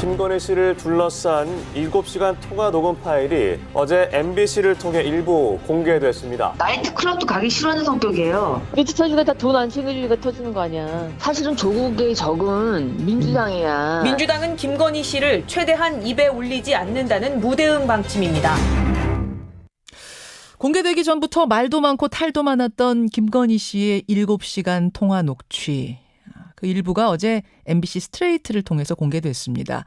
김건희 씨를 둘러싼 7시간 통화 녹음 파일이 어제 MBC를 통해 일부 공개됐습니다. 나이트클럽도 가기 싫어하는 성격이에요. 밑에 터지가 다돈 안 챙겨주니까 터지는 거 아니야. 사실은 조국의 적은 민주당이야. 민주당은 김건희 씨를 최대한 입에 올리지 않는다는 무대응 방침입니다. 공개되기 전부터 말도 많고 탈도 많았던 김건희 씨의 7시간 통화 녹취. 그 일부가 어제 MBC 스트레이트를 통해서 공개됐습니다.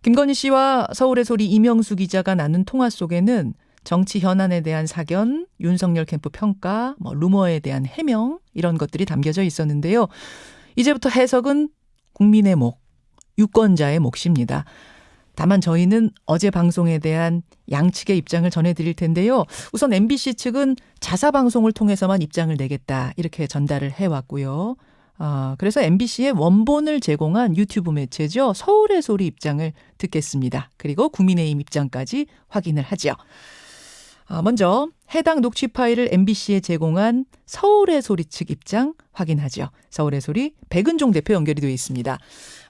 김건희 씨와 서울의 소리 이명수 기자가 나눈 통화 속에는 정치 현안에 대한 사견, 윤석열 캠프 평가, 뭐 루머에 대한 해명 이런 것들이 담겨져 있었는데요. 이제부터 해석은 국민의 목, 유권자의 몫입니다. 다만 저희는 어제 방송에 대한 양측의 입장을 전해드릴 텐데요. 우선 MBC 측은 자사 방송을 통해서만 입장을 내겠다 이렇게 전달을 해왔고요. 아, 그래서 MBC의 원본을 제공한 유튜브 매체죠. 서울의 소리 입장을 듣겠습니다. 그리고 국민의힘 입장까지 확인을 하죠. 아, 먼저 해당 녹취 파일을 MBC에 제공한 서울의 소리 측 입장 확인하죠. 서울의 소리 백은종 대표 연결이 되어 있습니다.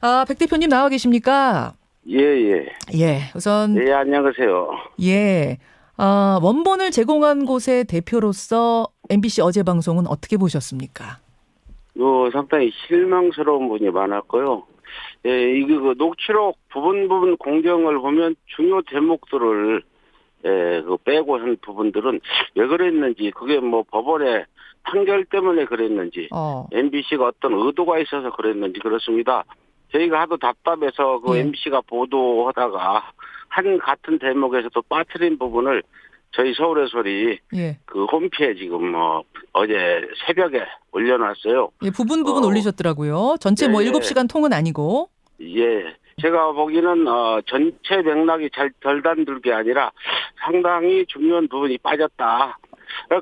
아, 백 대표님 나와 계십니까? 예, 예. 예, 우선 예, 안녕하세요. 예. 아, 원본을 제공한 곳의 대표로서 MBC 어제 방송은 어떻게 보셨습니까? 요 상당히 실망스러운 분이 많았고요. 예, 이게 그 녹취록 부분 부분 공정을 보면 중요 대목들을 예, 그 빼고 한 부분들은 왜 그랬는지 그게 뭐 법원의 판결 때문에 그랬는지 어. MBC가 어떤 의도가 있어서 그랬는지 그렇습니다. 저희가 하도 답답해서 그 예. MBC가 보도하다가 한 같은 대목에서도 빠뜨린 부분을 저희 서울의 소리 예. 그 홈피에 지금 뭐 어제 새벽에 올려놨어요. 예, 부분 부분 어. 올리셨더라고요. 전체 뭐 예, 예. 7시간 통은 아니고. 예. 제가 보기에는 어 전체 맥락이 잘 덜 단둘 게 아니라 상당히 중요한 부분이 빠졌다.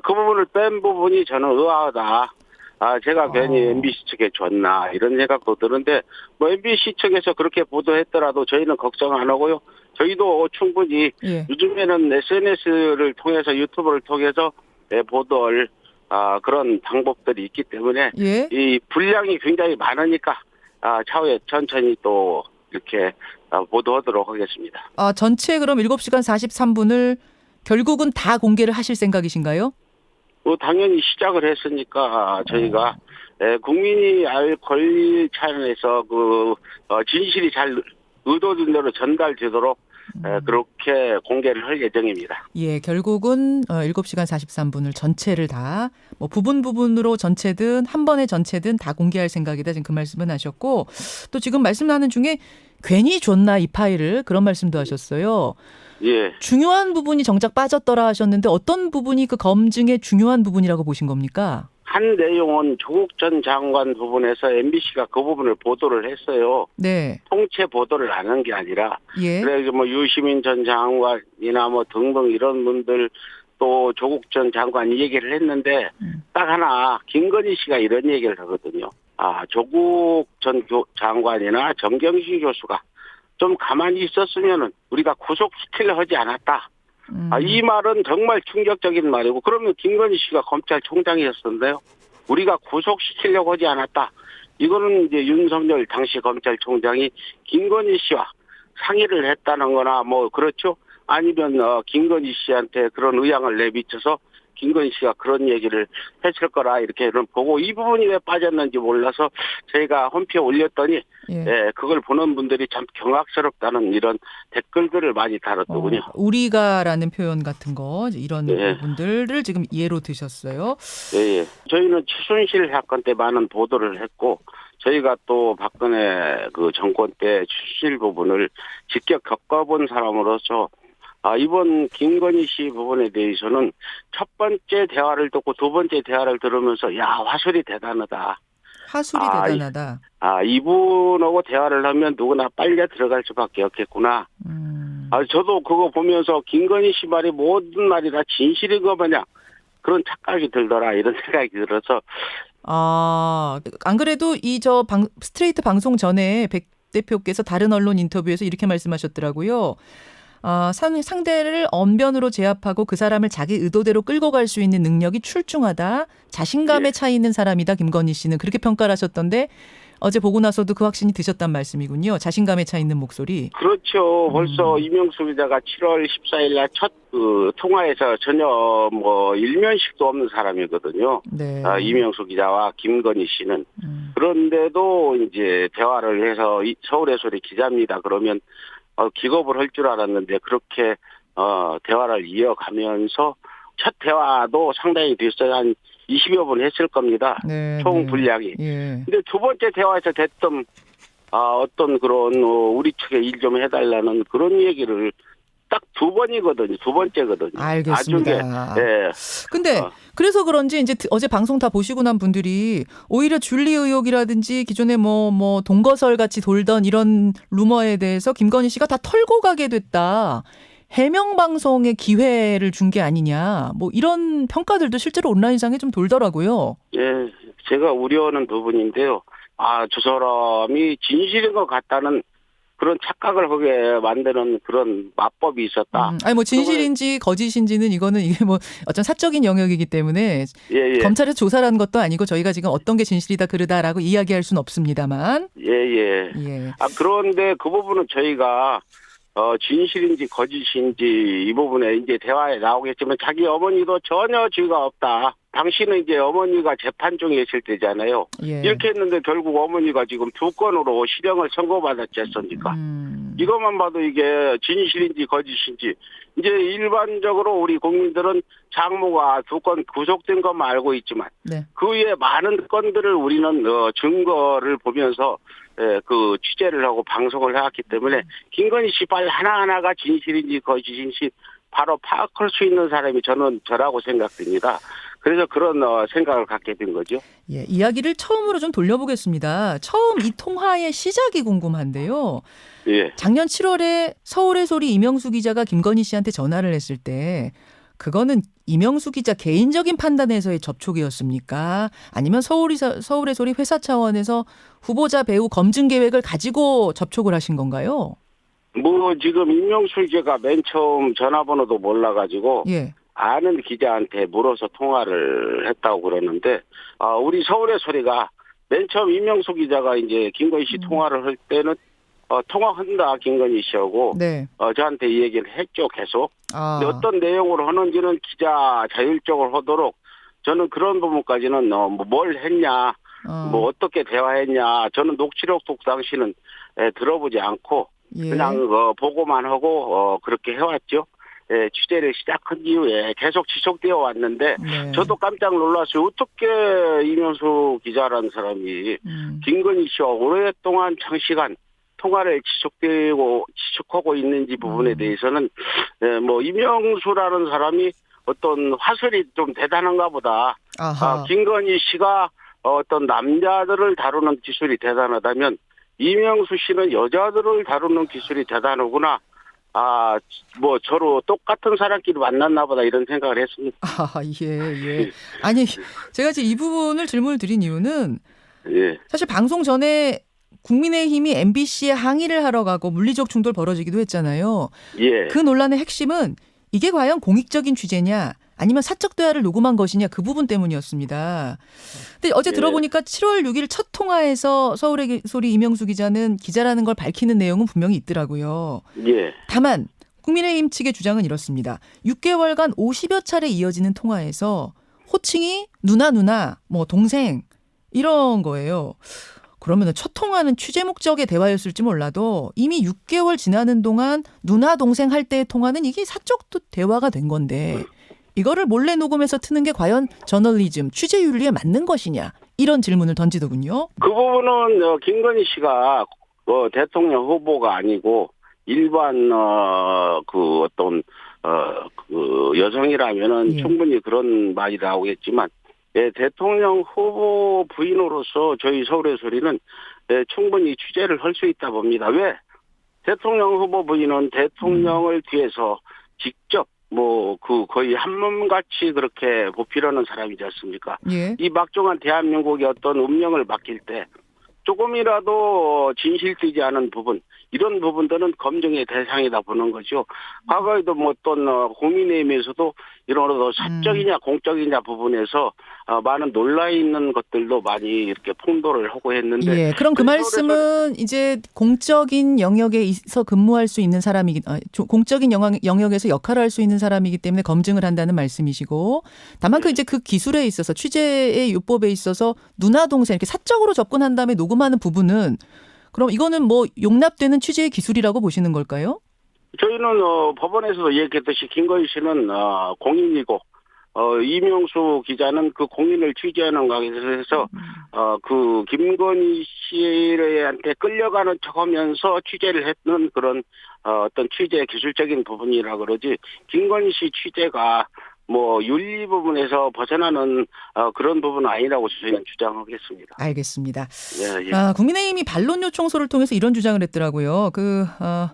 그 부분을 뺀 부분이 저는 의아하다. 아, 제가 어. 괜히 MBC 측에 줬나 이런 생각도 드는데 뭐 MBC 측에서 그렇게 보도했더라도 저희는 걱정 안 하고요. 저희도 충분히 예. 요즘에는 SNS를 통해서 유튜브를 통해서 예, 보도할 아, 그런 방법들이 있기 때문에 예. 이 분량이 굉장히 많으니까 아, 차후에 천천히 또 이렇게 아, 보도하도록 하겠습니다. 아, 전체 그럼 7시간 43분을 결국은 다 공개를 하실 생각이신가요? 뭐 당연히 시작을 했으니까 저희가 예, 국민이 알 권리 차원에서 그 어, 진실이 잘 의도된 대로 전달되도록 예, 그렇게 공개를 할 예정입니다. 예, 결국은 어, 7시간 43분을 전체를 다 뭐 부분 부분으로 전체든 한 번에 전체든 다 공개할 생각이다. 지금 그 말씀은 하셨고 또 지금 말씀 나는 중에 괜히 줬나 이 파일을 그런 말씀도 하셨어요. 예. 중요한 부분이 정작 빠졌더라 하셨는데 어떤 부분이 그 검증의 중요한 부분이라고 보신 겁니까? 한 내용은 조국 전 장관 부분에서 MBC가 그 부분을 보도를 했어요. 네. 통째 보도를 안 한 게 아니라 예. 그래서 뭐 유시민 전 장관이나 뭐 등등 이런 분들 또 조국 전 장관 이 얘기를 했는데 음. 딱 하나 김건희 씨가 이런 얘기를 하거든요. 아 조국 전 교- 장관이나 정경심 교수가 좀 가만히 있었으면은 우리가 구속시키려 하지 않았다. 음. 아, 이 말은 정말 충격적인 말이고 그러면 김건희 씨가 검찰총장이었는데요. 우리가 구속시키려고 하지 않았다. 이거는 이제 윤석열 당시 검찰총장이 김건희 씨와 상의를 했다는 거나 뭐 그렇죠. 아니면 어, 김건희 씨한테 그런 의향을 내비쳐서 김건희 씨가 그런 얘기를 했을 거라 이렇게 보고 이 부분이 왜 빠졌는지 몰라서 저희가 홈피에 올렸더니 예. 예, 그걸 보는 분들이 참 경악스럽다는 이런 댓글들을 많이 달았더군요. 어, 우리가라는 표현 같은 거 이런 네. 부분들을 지금 예로 드셨어요. 예, 예. 저희는 최순실 사건 때 많은 보도를 했고, 저희가 또 박근혜 그 정권 때 최순실 부분을 직접 겪어본 사람으로서, 아, 이번 김건희 씨 부분에 대해서는 첫 번째 대화를 듣고 두 번째 대화를 들으면서, 야, 화술이 대단하다. 화술이 아, 이- 대단하다. 아, 이분하고 대화를 하면 누구나 빨려 들어갈 수밖에 없겠구나. 음. 아, 저도 그거 보면서 김건희 씨 말이 모든 말이 다 진실인 거 마냥 그런 착각이 들더라, 이런 생각이 들어서, 아, 안 그래도 이 저 방, 스트레이트 방송 전에 백 대표께서 다른 언론 인터뷰에서 이렇게 말씀하셨더라고요. 아, 상, 상대를 언변으로 제압하고 그 사람을 자기 의도대로 끌고 갈 수 있는 능력이 출중하다. 자신감에 예. 차 있는 사람이다. 김건희 씨는 그렇게 평가를 하셨던데 어제 보고 나서도 그 확신이 드셨단 말씀이군요. 자신감에 차 있는 목소리. 그렇죠. 음. 벌써 이명수 기자가 7월 14일 날첫 그 통화에서 전혀 뭐 일면식도 없는 사람이거든요. 네. 아, 이명수 기자와 김건희 씨는 음. 그런데도 이제 대화를 해서 이- 서울의 소리 기자입니다. 그러면 어, 기겁을 할 줄 알았는데 그렇게 어, 대화를 이어가면서 첫 대화도 상당히 됐어요. 한 20여 분 했을 겁니다. 네. 총 네. 분량이. 예. 근데 두 번째 대화에서 됐던 아, 어떤 그런 어, 우리 측에 일 좀 해달라는 그런 얘기를 딱 두 번이거든요. 두 번째거든요. 알겠습니다. 나중에 예. 근데 어. 그래서 그런지 이제 어제 방송 다 보시고 난 분들이 오히려 줄리 의혹이라든지 기존에 뭐뭐 동거설 같이 돌던 이런 루머에 대해서 김건희 씨가 다 털고 가게 됐다. 해명 방송의 기회를 준 게 아니냐. 뭐 이런 평가들도 실제로 온라인상에 좀 돌더라고요. 예, 제가 우려하는 부분인데요. 아, 저 사람이 진실인 것 같다는 그런 착각을 하게 만드는 그런 마법이 있었다. 음, 아니 뭐 진실인지 거짓인지는 이거는 이게 뭐 어떤 사적인 영역이기 때문에 예, 예. 검찰에서 조사라는 것도 아니고 저희가 지금 어떤 게 진실이다 그르다라고 이야기할 수는 없습니다만. 예, 예. 예. 아, 그런데 그 부분은 저희가 어, 진실인지 거짓인지 이 부분에 이제 대화에 나오겠지만 자기 어머니도 전혀 죄가 없다. 당신은 이제 어머니가 재판 중에 있을 때잖아요. 예. 이렇게 했는데 결국 어머니가 지금 두 건으로 실형을 선고받았지 않습니까? 음. 이것만 봐도 이게 진실인지 거짓인지 이제 일반적으로 우리 국민들은 장모가 두 건 구속된 것만 알고 있지만 네. 그 외에 많은 건들을 우리는 어, 증거를 보면서 에, 그 취재를 하고 방송을 해왔기 때문에 김건희 씨 발 하나하나가 진실인지 거짓인지 바로 파악할 수 있는 사람이 저는 저라고 생각됩니다. 그래서 그런 어, 생각을 갖게 된 거죠. 예, 이야기를 처음으로 좀 돌려보겠습니다. 처음 이 통화의 시작이 궁금한데요. 예. 작년 7월에 서울의 소리 이명수 기자가 김건희 씨한테 전화를 했을 때 그거는 이명수 기자 개인적인 판단에서의 접촉이었습니까? 아니면 서울이 서울의 소리 회사 차원에서 후보자 배우 검증 계획을 가지고 접촉을 하신 건가요? 뭐 지금 임명수 기자가 맨 처음 전화번호도 몰라가지고 예. 아는 기자한테 물어서 통화를 했다고 그러는데 아, 우리 서울의 소리가 맨 처음 임명수 기자가 이제 김건희 씨 음. 통화를 할 때는 어, 통화한다 김건희 씨하고 네. 어, 저한테 이 얘기를 했죠 계속 아. 어떤 내용으로 하는지는 기자 자율적으로 하도록 저는 그런 부분까지는 어, 뭐뭘 했냐 어. 뭐 어떻게 대화했냐 저는 녹취록도 그 당시는 에, 들어보지 않고 예. 그냥 어, 보고만 하고 어, 그렇게 해왔죠. 예, 취재를 시작한 이후에 계속 지속되어 왔는데 네. 저도 깜짝 놀랐어요. 어떻게 이명수 기자라는 사람이 음. 김건희 씨와 오랫동안 장시간 통화를 지속되고 지속하고 있는지 부분에 음. 대해서는 예, 뭐 이명수라는 사람이 어떤 화술이 좀 대단한가 보다. 아하. 아, 김건희 씨가 어떤 남자들을 다루는 기술이 대단하다면 이명수 씨는 여자들을 다루는 기술이 대단하구나. 아, 뭐 서로 똑같은 사람끼리 만났나 보다 이런 생각을 했습니다. 아, 예, 예. 아니, 제가 지금 이 부분을 질문을 드린 이유는 예. 사실 방송 전에 국민의힘이 MBC에 항의를 하러 가고 물리적 충돌 벌어지기도 했잖아요. 예. 그 논란의 핵심은 이게 과연 공익적인 취재냐 아니면 사적 대화를 녹음한 것이냐 그 부분 때문이었습니다. 근데 어제 예. 들어보니까 7월 6일 첫 통화에서 서울의 기- 소리 이명수 기자는 기자라는 걸 밝히는 내용은 분명히 있더라고요. 예. 다만 국민의힘 측의 주장은 이렇습니다. 6개월간 50여 차례 이어지는 통화에서 호칭이 누나 누나 뭐 동생 이런 거예요. 그러면 첫 통화는 취재 목적의 대화였을지 몰라도 이미 6개월 지나는 동안 누나 동생 할 때의 통화는 이게 사적 대화가 된 건데 이거를 몰래 녹음해서 트는 게 과연 저널리즘 취재 윤리에 맞는 것이냐 이런 질문을 던지더군요. 그 부분은 어, 김건희 씨가 어, 대통령 후보가 아니고 일반 어, 그 어떤 어, 그 여성이라면은 예. 충분히 그런 말이 나오겠지만 예, 대통령 후보 부인으로서 저희 서울의 소리는 예, 충분히 취재를 할 수 있다 봅니다. 왜? 대통령 후보 부인은 대통령을 뒤에서 직접 뭐 그 거의 한 몸같이 그렇게 보필하는 사람이지 않습니까? 예. 이 막중한 대한민국의 어떤 운명을 맡길 때 조금이라도 진실되지 않은 부분 이런 부분들은 검증의 대상이다 보는 거죠. 과거에도 뭐 어떤 어, 국민의힘에서도 이런 어떤 사적이냐 공적이냐 부분에서 어, 많은 논라 있는 것들도 많이 이렇게 풍도를 하고 했는데 예. 그럼 그그 말씀은 이제 공적인 영역에 있어 근무할 수 있는 사람이기, 아, 조- 공적인 영역, 영역에서 역할을 할 수 있는 사람이기 때문에 검증을 한다는 말씀이시고, 다만 그 이제 그 기술에 있어서 취재의 요법에 있어서 누나 동생 이렇게 사적으로 접근한 다음에 녹음하는 부분은 그럼 이거는 뭐 용납되는 취재의 기술이라고 보시는 걸까요? 저희는 어, 법원에서도 얘기했듯이 김건희 씨는 어, 공인이고 어, 이명수 기자는 그 공인을 취재하는 과정에서 어, 그 김건희 씨한테 끌려가는 척 하면서 취재를 했는 그런 어, 어떤 취재 기술적인 부분이라 그러지 김건희 씨 취재가 뭐 윤리 부분에서 벗어나는 어, 그런 부분은 아니라고 저희는 주장하겠습니다. 알겠습니다. 예, 예. 아, 국민의힘이 반론 요청서를 통해서 이런 주장을 했더라고요. 그 어,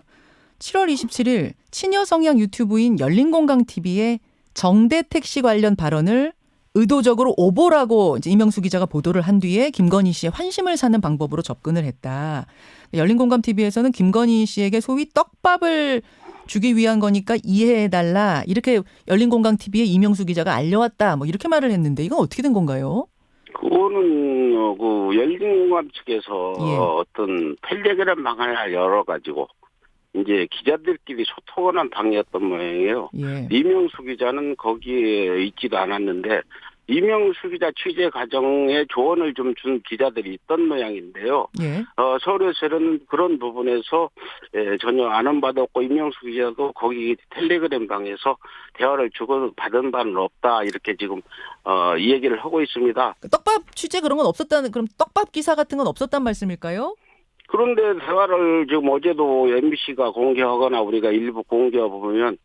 7월 27일 친여 성향 유튜브인 열린공강 TV의 정대택 씨 관련 발언을 의도적으로 오보라고 이제 이명수 기자가 보도를 한 뒤에 김건희 씨의 환심을 사는 방법으로 접근을 했다. 열린공감 TV에서는 김건희 씨에게 소위 떡밥을 주기 위한 거니까 이해해달라. 이렇게 열린공감 TV에 이명수 기자가 알려왔다. 뭐 이렇게 말을 했는데 이건 어떻게 된 건가요? 그거는 어, 그 열린공감 측에서 예. 어떤 텔레그램 방을 열어가지고 이제 기자들끼리 소통하는 방이었던 모양이에요. 예. 이명수 기자는 거기에 있지도 않았는데 이명수 기자 취재 과정에 조언을 좀 준 기자들이 있던 모양인데요. 예. 어, 서울에서는 그런 부분에서 예, 전혀 바도 없고 이명수 기자도 거기 텔레그램 방에서 대화를 주고 받은 바는 없다 이렇게 지금 어, 이 얘기를 하고 있습니다. 그 떡밥 취재 그런 건 없었다는 그럼 떡밥 기사 같은 건 없었단 말씀일까요? 그런데 대화를 지금 어제도 MBC가 공개하거나 우리가 일부 공개해 보면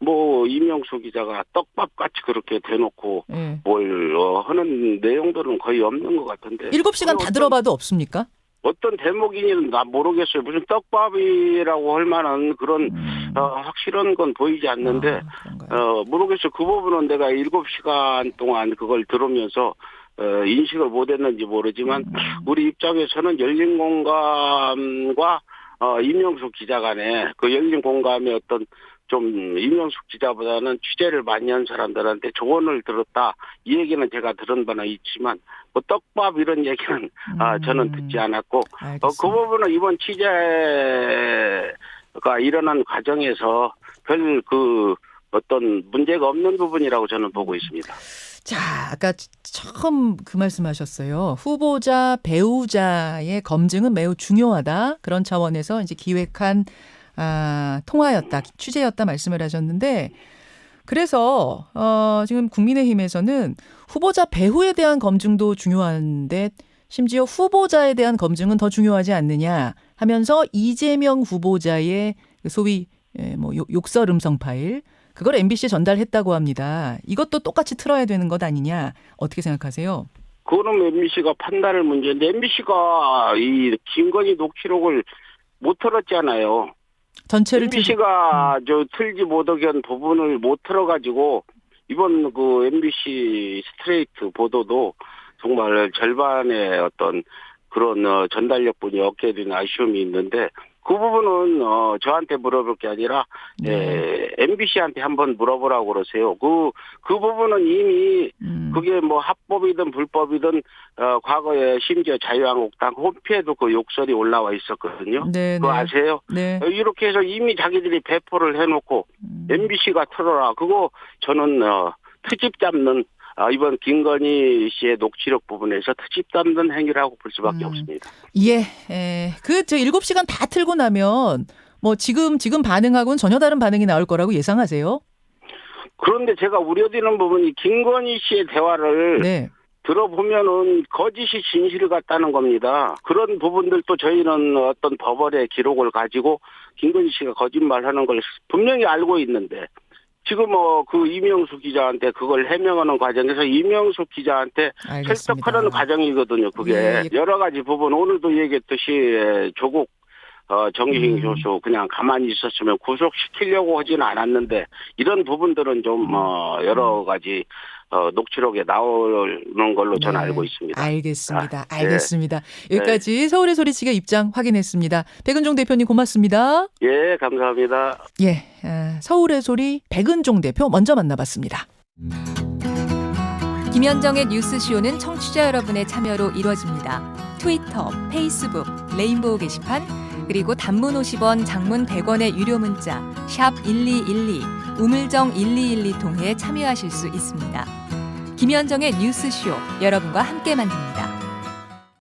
뭐 이명수 기자가 떡밥같이 그렇게 대놓고 예. 뭘 어, 하는 내용들은 거의 없는 것 같은데 일곱 시간 다 어떤- 들어봐도 없습니까? 어떤 대목인지는 나 모르겠어요. 무슨 떡밥이라고 할 만한 그런 어, 확실한 건 보이지 않는데 아? 어, 모르겠어요. 그 부분은 내가 일곱 시간 동안 그걸 들으면서 어, 인식을 못했는지 모르지만 음. 우리 입장에서는 열린 공감과 어, 이명숙 기자 간에 그 열린 공감의 어떤 좀 이명숙 기자보다는 취재를 많이 한 사람들한테 조언을 들었다. 이 얘기는 제가 들은 바는 있지만 뭐 떡밥 이런 얘기는 아, 저는 듣지 않았고 어, 그 음. 부분은 이번 취재가 일어난 과정에서 별 그 어떤 문제가 없는 부분이라고 저는 보고 있습니다. 자, 아까 처음 그 말씀하셨어요. 후보자, 배우자의 검증은 매우 중요하다. 그런 차원에서 이제 기획한 아, 통화였다, 취재였다 말씀을 하셨는데 그래서 어, 지금 국민의힘에서는 후보자 배후에 대한 검증도 중요한데 심지어 후보자에 대한 검증은 더 중요하지 않느냐 하면서 이재명 후보자의 그 소위 예, 뭐 욕- 욕설 음성 파일 그걸 MBC에 전달했다고 합니다. 이것도 똑같이 틀어야 되는 것 아니냐 어떻게 생각하세요? 그거는 MBC가 판단할 문제인데 MBC가 이 김건희 녹취록을 못 틀었잖아요. 전체를 틀 MBC가 저 틀지 못하게 한 부분을 못 틀어가지고 이번 그 MBC 스트레이트 보도도 정말 절반의 어떤 그런 어, 전달력분이 없게 된 아쉬움이 있는데 그 부분은 어 저한테 물어볼 게 아니라 네. 예, MBC한테 한번 물어보라고 그러세요. 그그 부분은 이미 음. 그게 뭐 합법이든 불법이든 어 과거에 심지어 자유한국당 홈페이지에도 그 욕설이 올라와 있었거든요. 네, 그거 네. 아세요? 네. 어, 이렇게 해서 이미 자기들이 배포를 해놓고 음. MBC가 틀어라. 그거 저는 어, 트집 잡는 아, 이번 김건희 씨의 녹취록 부분에서 트집 잡는 행위라고 볼 수밖에 음. 없습니다. 예, 에, 그저 일곱 시간 다 틀고 나면 뭐 지금 지금 반응하고는 전혀 다른 반응이 나올 거라고 예상하세요? 그런데 제가 우려되는 부분이 김건희 씨의 대화를 네. 들어보면은 거짓이 진실을 같다는 겁니다. 그런 부분들도 저희는 어떤 법원의 기록을 가지고 김건희 씨가 거짓말하는 걸 분명히 알고 있는데 지금 뭐 그 이명수 기자한테 그걸 해명하는 과정에서 이명수 기자한테 알겠습니다. 설득하는 과정이거든요. 그게 예, 예. 여러 가지 부분 오늘도 얘기했듯이 조국 어, 정의행 음. 교수 그냥 가만히 있었으면 구속시키려고 하지는 않았는데 이런 부분들은 좀 어, 여러 가지 어, 녹취록에 나오는 걸로 저는 네. 알고 있습니다. 알겠습니다. 아, 예. 알겠습니다. 여기까지 서울의 소리치기 입장 확인했습니다. 백은종 대표님 고맙습니다. 예, 감사합니다. 예, 아, 서울의 소리 백은종 대표 먼저 만나봤습니다. 김현정의 뉴스쇼는 청취자 여러분의 참여로 이루어집니다. 트위터, 페이스북, 레인보우 게시판, 그리고 단문 50원, 장문 100원의 유료 문자 샵 1212, 우물정 1212 통해 참여하실 수 있습니다. 김현정의 뉴스쇼 여러분과 함께 만듭니다.